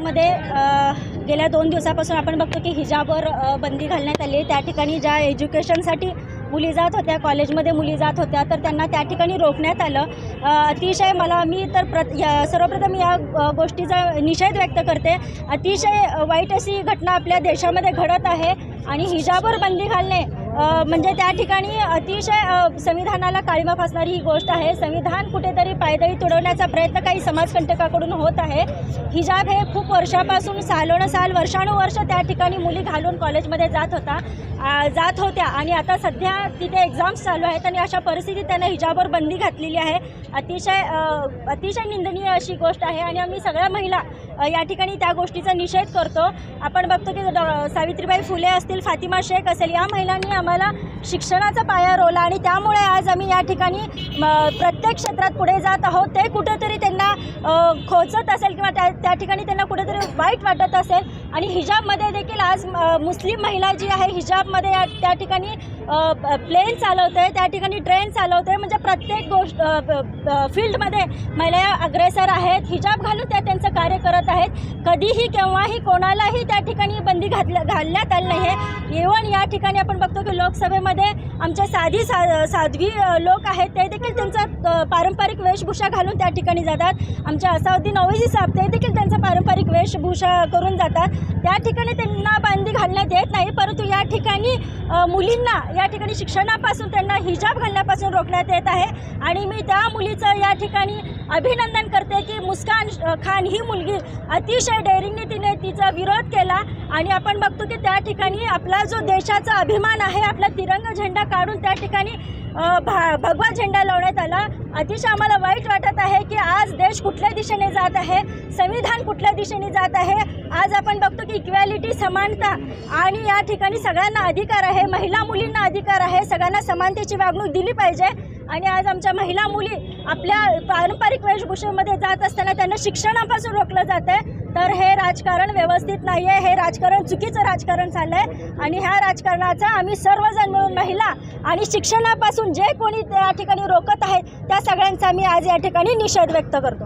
मध्ये गेल्या दोन दिवसापासून आपण बघतो की हिजाबवर बंदी घालण्यात आली त्या ठिकाणी ज्या एज्युकेशनसाठी मुली जात होत्या कॉलेजमध्ये मुली जात होत्या तर त्यांना त्या ठिकाणी रोखण्यात आलं. अतिशय मला मी तर प्र या सर्वप्रथम या गोष्टीचा निषेध व्यक्त करते. अतिशय वाईट अशी घटना आपल्या देशामध्ये घडत आहे आणि हिजाबवर बंदी घालणे म्हणजे त्या ठिकाणी अतिशय संविधानाला काळीमा फासणारी ही गोष्ट आहे. संविधान कुठेतरी पायदळी तुडवण्याचा प्रयत्न काही समाजकंटकाकडून होत आहे. हिजाब हे खूप वर्षापासून सालोनसाल वर्षानुवर्ष त्या ठिकाणी मुली घालून कॉलेजमध्ये जात होता जात होत्या. आणि आता सध्या तिथे एक्झाम्स चालू आहेत आणि अशा परिस्थितीत त्यांना हिजाबवर बंदी घातलेली आहे. अतिशय अतिशय निंदनीय अशी गोष्ट आहे आणि आम्ही सगळ्या महिला या ठिकाणी त्या गोष्टीचा निषेध करतो. आपण बघतो की सावित्रीबाई फुले असतील फातिमा शेख असेल या महिलांनी आम्हाला शिक्षणाचा पाया रोवला आणि त्यामुळे आज आम्ही या ठिकाणी म, प्रत्येक क्षेत्रात पुढे जात आहोत. ते कुठेतरी त्यांना खोचत असेल किंवा त्या त्या ठिकाणी त्यांना कुठेतरी वाईट वाटत असेल. आणि हिजाबमध्ये देखील आज मुस्लिम महिला जी आहे हिजाबमध्ये या त्या ठिकाणी प्लेन चालवते त्या ठिकाणी ट्रेन चालवते. म्हणजे प्रत्येक गोष्ट फील्डमध्ये महिला अग्रेसर आहेत. हिजाब घालून त्या त्यांचं कार्य करत आहेत. कधीही केव्हाही कोणालाही त्या ठिकाणी बंदी घातल्या घालण्यात आली नाही आहे इवन या ठिकाणी आपण बघतो की लोकसभेमध्ये आमचे साधी सा साध्वी लोक आहेत. ते देखील त्यांचा पारंपरिक वेशभूषा घालून त्या ठिकाणी जातात. आमच्या असाउद्दीन ओवैसी साहेब ते देखील त्यांचा पारंपरिक वेशभूषा करून जातात. त्या ठिकाणी त्यांना बांधी घालण्यात येत नाही परंतु या ठिकाणी मुलींना या ठिकाणी शिक्षणापासून त्यांना हिजाब घालण्यापासून रोखण्यात येत आहे. आणि मी त्या मुलीचं या ठिकाणी अभिनंदन करते की मुस्कान खान ही मुलगी अतिशय डेअरिंगने तिने तिचा विरोध केला. आणि आपण बघतो की त्या ठिकाणी आपला जो देशाचा अभिमान आहे आपला तिरंगा झेंडा काढून त्या ठिकाणी भा भगवा झेंडा लावण्यात आला. अतिशय आम्हाला वाईट वाटत आहे की आज देश कुठल्या दिशेने जात आहे संविधान कुठल्या दिशेने जात आहे. आज आपण बघतो की इक्वॅलिटी समानता आणि या ठिकाणी सगळ्यांना अधिकार आहे. महिला मुलींना अधिकार आहे. सगळ्यांना समानतेची वागणूक दिली पाहिजे. आणि आज आमच्या महिला मुली आपल्या पारंपरिक वेशभूषेमध्ये जात असताना त्यांना शिक्षणापासून रोखलं जात आहे. तर हे राजकारण व्यवस्थित नाही आहे हे राजकारण चुकीचं राजकारण चाललं आहे आणि ह्या राजकारणाचा आम्ही सर्वजण मिळून महिला आणि शिक्षणापासून जे कोणी त्या ठिकाणी रोखत आहे त्या सगळ्यांचा आम्ही आज या ठिकाणी निषेध व्यक्त करतो.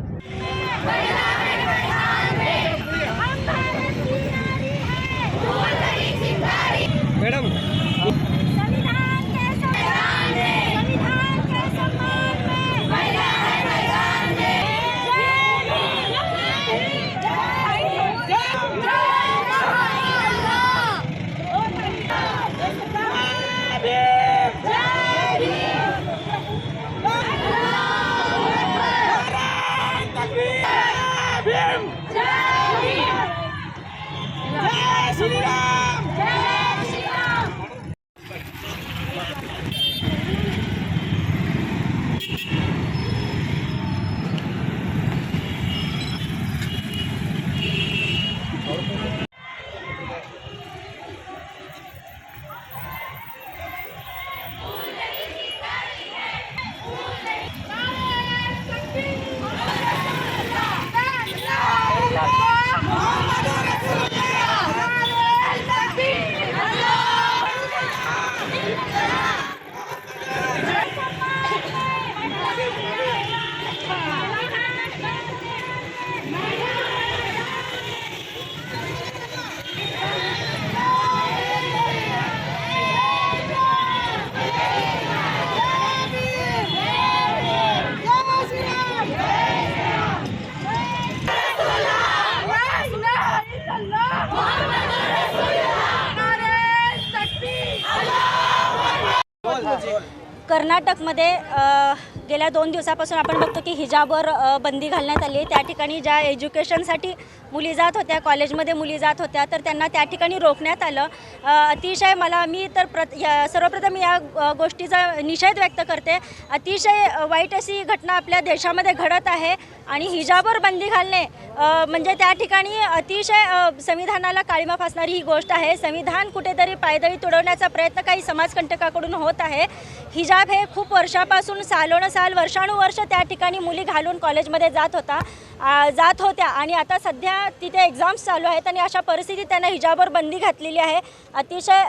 कर्नाटकमध्ये गेल्या दोन दिवसापासून आपण बघतो की हिजाबवर बंदी घालण्यात आली त्या ठिकाणी ज्या एज्युकेशनसाठी मुली जात होत्या कॉलेजमध्ये मुली जात होत्या तर त्यांना त्या ठिकाणी रोखण्यात आलं. अतिशय मला मी तर प्रत या सर्वप्रथम या गोष्टीचा निषेध व्यक्त करते. अतिशय वाईट अशी घटना आपल्या देशामध्ये घडत आहे आणि हिजाबवर बंदी घालणे म्हणजे त्या ठिकाणी अतिशय संविधानाला काळीमा फासणारी ही गोष्ट आहे. संविधान कुठेतरी पायदळी तुडवण्याचा प्रयत्न काही समाजकंटकाकडून होत आहे. हिजाब हे खूप वर्षापासून सालोनसाल वर्षानुवर्ष त्या ठिकाणी मुली घालून कॉलेजमध्ये जात होता. जात होत्या. आणि आता सध्या तिथे एक्झाम्स चालू आहेत आणि अशा परिस्थितीत त्यांना हिजाबवर बंदी घातलेली आहे. अतिशय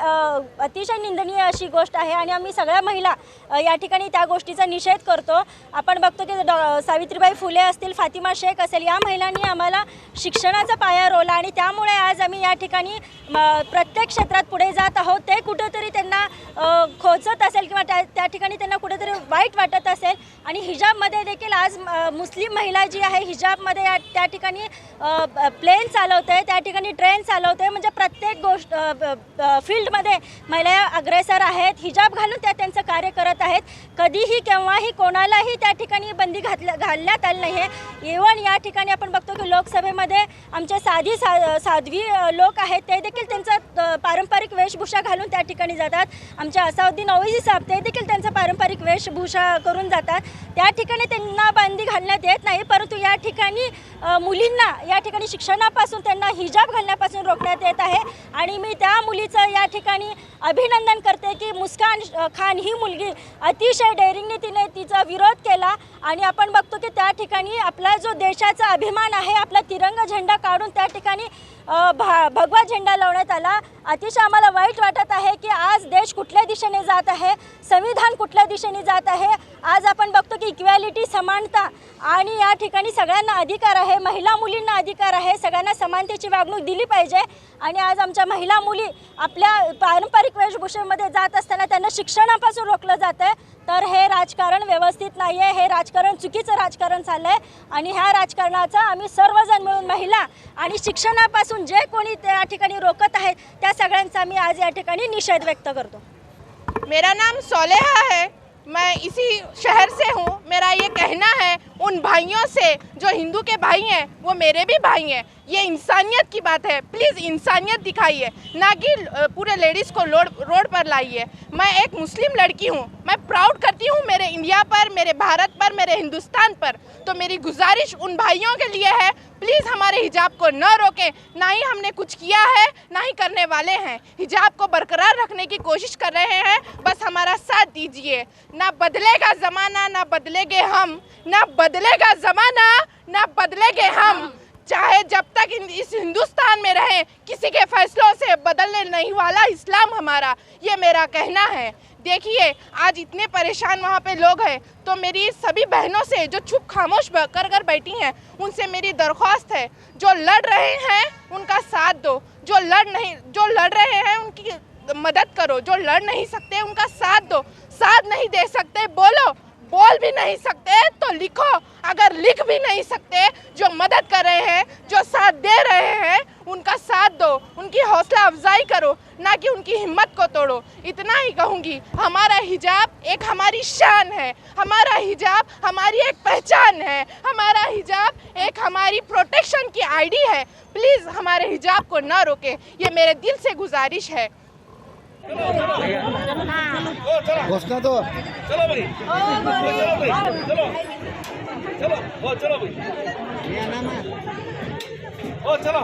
अतिशय निंदनीय अशी गोष्ट आहे आणि आम्ही सगळ्या महिला या ठिकाणी त्या गोष्टीचा निषेध करतो. आपण बघतो की डॉ सावित्रीबाई फुले असतील फातिमा शेख असेल या महिलांनी आम्हाला शिक्षणाचा पाया रोवला आणि त्यामुळे आज आम्ही या ठिकाणी प्रत्येक क्षेत्रात पुढे जात आहोत. ते कुठंतरी त्यांना खोचत असेल किंवा त्या त्या ठिकाणी त्यांना कुठेतरी वाईट वाटत असेल. आणि हिजाबमध्ये देखील आज मुस्लिम महिला जी आहे हिजाब मध्ये या त्या ठिकाणी प्लेन चालवते त्या ठिकाणी ट्रेन चालवते म्हणजे प्रत्येक गोष्ट फील्डमध्ये महिला अग्रेसर आहेत हिजाब घालून त्या त्यांचं कार्य करत आहेत. कधीही केव्हाही कोणालाही त्या ठिकाणी बंदी घातल्या घालण्यात आली नाही आहे इवन या ठिकाणी आपण बघतो की लोकसभेमध्ये आमचे साधी सा साध्वी लोक आहेत. ते देखील त्यांचा पारंपरिक वेशभूषा घालून त्या ठिकाणी जातात. आमचे असाउद्दीन ओवैसी साहेब ते देखील त्यांचा पारंपरिक वेशभूषा करून जातात. त्या ठिकाणी त्यांना बंदी घालण्यात येत नाही परंतु या ठिकाणी अ, मुलींना या ठिकाणी शिक्षणापासून त्यांना हिजाब घालण्यापासून रोखण्यात येत आहे. आणि मी त्या मुलीचं या ठिकाणी अभिनंदन करते की मुस्कान खान ही मुलगी अतिशय डेअरिंगने तिने तिचा विरोध केला. आणि आपण बघतो की त्या ठिकाणी आपला जो देशाचा अभिमान आहे आपला तिरंगा झेंडा काढून त्या ठिकाणी भा भगवा झेंडा लावण्यात आला. अतिशय आम्हाला वाईट वाटत आहे की आज देश कुठल्या दिशेने जात आहे संविधान कुठल्या दिशेने जात आहे. आज आपण बघतो की इक्वॅलिटी समानता आणि या ठिकाणी सगळ्यांना अधिकार आहे महिला मुलींना अधिकार आहे सगळ्यांना समानतेची वागणूक दिली पाहिजे. आणि आज आमच्या महिला मुली आपल्या पारंपरिक वेशभूषेमध्ये जात असताना त्यांना शिक्षणापासून रोखलं जातं आहे तर हे राजकारण व्यवस्थित नाही आहे हे राजकारण चुकीचं राजकारण चाललं आहे आणि ह्या राजकारणाचा आम्ही सर्वजण मिळून महिला आणि शिक्षणापासून जे कोणी त्या ठिकाणी रोकत आहेत त्या सगळ्यांचा मी आज या ठिकाणी निषेध व्यक्त करतो. मेरा नाम सोलेहा है. मैं इसी शहर से हूँ. मेरा ये कहना है उन भाइयों से, जो हिंदू के भाई हैं, वो मेरे भी भाई हैं। ये इंसानियत की बात है। प्लीज़ इंसानियत दिखाइए, ना कि पूरे लेडीज़ को रोड पर लाइए। मैं एक मुस्लिम लड़की हूँ। मैं प्राउड करती हूँ मेरे इंडिया पर, मेरे भारत पर, मेरे हिंदुस्तान पर। तो मेरी गुजारिश उन भाइयों के लिए है। प्लीज़ हमारे हिजाब को न रोकें। ना ही हमने कुछ किया है, ना ही करने वाले हैं। हिजाब को बरकरार रखने की कोशिश कर रहे हैं। बस हमारा साथ दीजिए। ना बदलेगा ज़माना, ना बदलेंगे हम। ना बदलेगा ज़माना, ना बदलेंगे हम। चाहे जब तक इस हिंदुस्तान में रहें, किसी के फैसलों से बदलने नहीं वाला इस्लाम हमारा, ये मेरा कहना है। देखिए, आज इतने परेशान वहाँ पे लोग हैं तो मेरी सभी बहनों से जो चुप खामोश कर कर बैठी हैं, उनसे मेरी दरख्वास्त है। जो लड़ रहे हैं, उनका साथ दो। जो लड़ नहीं, जो लड़ रहे हैं, उनकी मदद करो। जो लड़ नहीं सकते, उनका साथ दो। साथ नहीं दे सकते, बोलो। बोल भी नहीं सकते तो लिखो। अगर लिख भी नहीं सकते, जो मदद कर रहे हैं, जो साथ दे रहे हैं, उनका साथ दो, उनकी हौसला अफजाई करो, ना कि उनकी हिम्मत को तोड़ो। इतना ही कहूँगी, हमारा हिजाब एक हमारी शान है, हमारा हिजाब हमारी एक पहचान है, हमारा हिजाब एक हमारी प्रोटेक्शन की आईडी है। प्लीज़ हमारे हिजाब को ना रोके, ये मेरे दिल से गुजारिश है। घोषणा तो चलो भाई। चलो भाई। चलो। चलो। हो चलो भाई। हो चलो।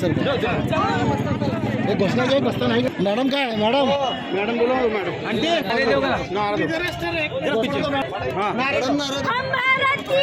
सर हे घोषणा काही बसता नाही। मॅडम काय मॅडम। मॅडम बोला मॅडम। मॅडम नाराज़ हम भारत की